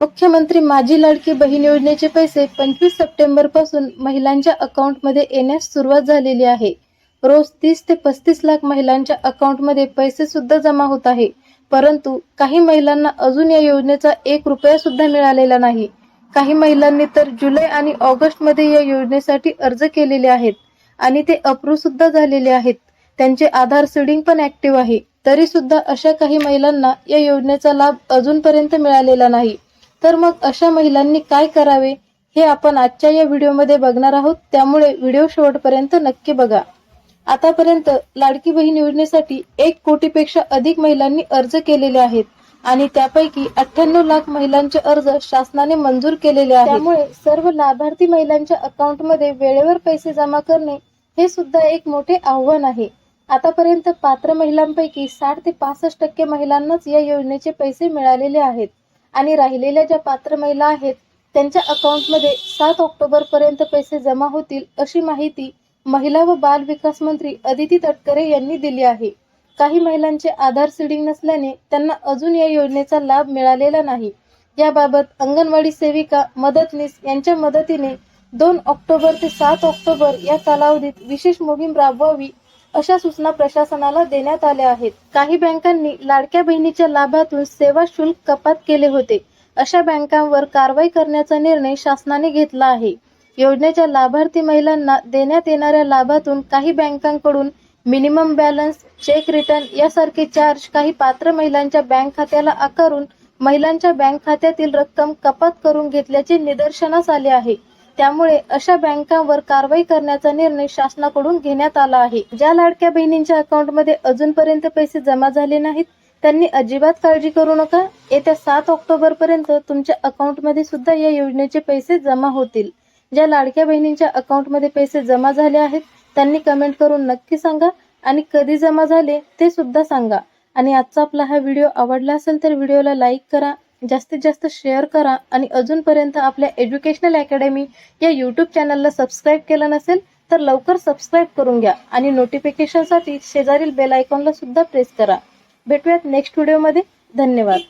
मुख्यमंत्री माझी लाडकी बहीण योजनेचे पैसे पंचवीस सप्टेंबरपासून महिलांच्या अकाउंटमध्ये येण्यास सुरुवात झालेली आहे. रोज तीस ते पस्तीस लाख महिलांच्या अकाउंटमध्ये पैसे सुद्धा जमा होत आहे. परंतु काही महिलांना अजून या योजनेचा एक रुपया सुद्धा मिळालेला नाही. काही महिलांनी तर जुलै आणि ऑगस्टमध्ये या योजनेसाठी अर्ज केलेले आहेत आणि ते अप्रूव्ह सुद्धा झालेले आहेत. त्यांचे आधार सीडिंग पण ऍक्टिव्ह आहे. तरी सुद्धा अशा काही महिलांना या योजनेचा लाभ अजूनपर्यंत मिळालेला नाही. तर मग अशा महिलांनी काय करावे हे आपण आजच्या या व्हिडिओमध्ये बघणार आहोत. त्यामुळे व्हिडिओ शेवटपर्यंत नक्की बघा. आतापर्यंत लाडकी बहीण योजनेसाठी एक कोटीपेक्षा अधिक महिलांनी अर्ज केलेले आहेत आणि त्यापैकी अठ्ठ्याण्णव लाख महिलांचे अर्ज शासनाने मंजूर केलेले आहेत. त्यामुळे सर्व लाभार्थी महिलांच्या अकाउंटमध्ये वेळेवर पैसे जमा करणे हे सुद्धा एक मोठे आव्हान आहे. आतापर्यंत पात्र महिलांपैकी साठ ते पासष्ट टक्के महिलांनाच या योजनेचे पैसे मिळालेले आहेत. आणि राहिलेल्या ज्या पात्र महिला आहेत त्यांच्या अकाउंटमध्ये सात ऑक्टोबर पर्यंत पैसे जमा होतील अशी माहिती महिला व बाल विकास मंत्री अदिती तटकरे यांनी दिली आहे. काही महिलांचे आधार सिडिंग नसल्याने त्यांना अजून या योजनेचा लाभ मिळालेला नाही. याबाबत अंगणवाडी सेविका मदतनीस यांच्या मदतीने दोन ऑक्टोबर ते सात ऑक्टोबर या कालावधीत विशेष मोहीम राबवावी अशा सूचना प्रशासनाला देण्यात आल्या आहेत. काही बँकांनी लाडक्या बहिणीच्या लाभातून सेवा शुल्क कपात केले होते. अशा बँकांवर कारवाई करण्याचा निर्णय शासनाने घेतला आहे. योजनेच्या लाभार्थी महिलांना देण्यात येणाऱ्या लाभातून काही बँकांकडून मिनिमम बॅलन्स चेक रिटर्न यासारखे चार्ज काही पात्र महिलांच्या बँक खात्याला आकारून महिलांच्या बँक खात्यातील रक्कम कपात करून घेतल्याचे निदर्शनास आले आहे. त्यामुळे अशा बँकांवर कारवाई करण्याचा निर्णय शासनाकडून घेण्यात आला आहे. ज्या लाडक्या बहिणींच्या अकाउंटमध्ये अजूनपर्यंत पैसे जमा झाले नाहीत त्यांनी अजिबात काळजी करू नका. येत्या सात ऑक्टोबर पर्यंत तुमच्या अकाउंटमध्ये सुद्धा या योजनेचे पैसे जमा होतील. ज्या लाडक्या बहिणींच्या अकाउंटमध्ये पैसे जमा झाले आहेत त्यांनी कमेंट करून नक्की सांगा आणि कधी जमा झाले ते सुद्धा सांगा. आणि आजचा आपला हा व्हिडिओ आवडला असेल तर व्हिडिओला लाईक करा. जास्तीत जास्त शेअर करा आणि अजूनपर्यंत आपल्या एज्युकेशनल अकॅडमी या यूट्यूब चॅनलला सबस्क्राईब केलं नसेल तर लवकर सबस्क्राईब करून घ्या आणि नोटिफिकेशनसाठी शेजारील बेल आयकॉनला सुद्धा प्रेस करा. भेटूयात नेक्स्ट व्हिडिओमध्ये धन्यवाद.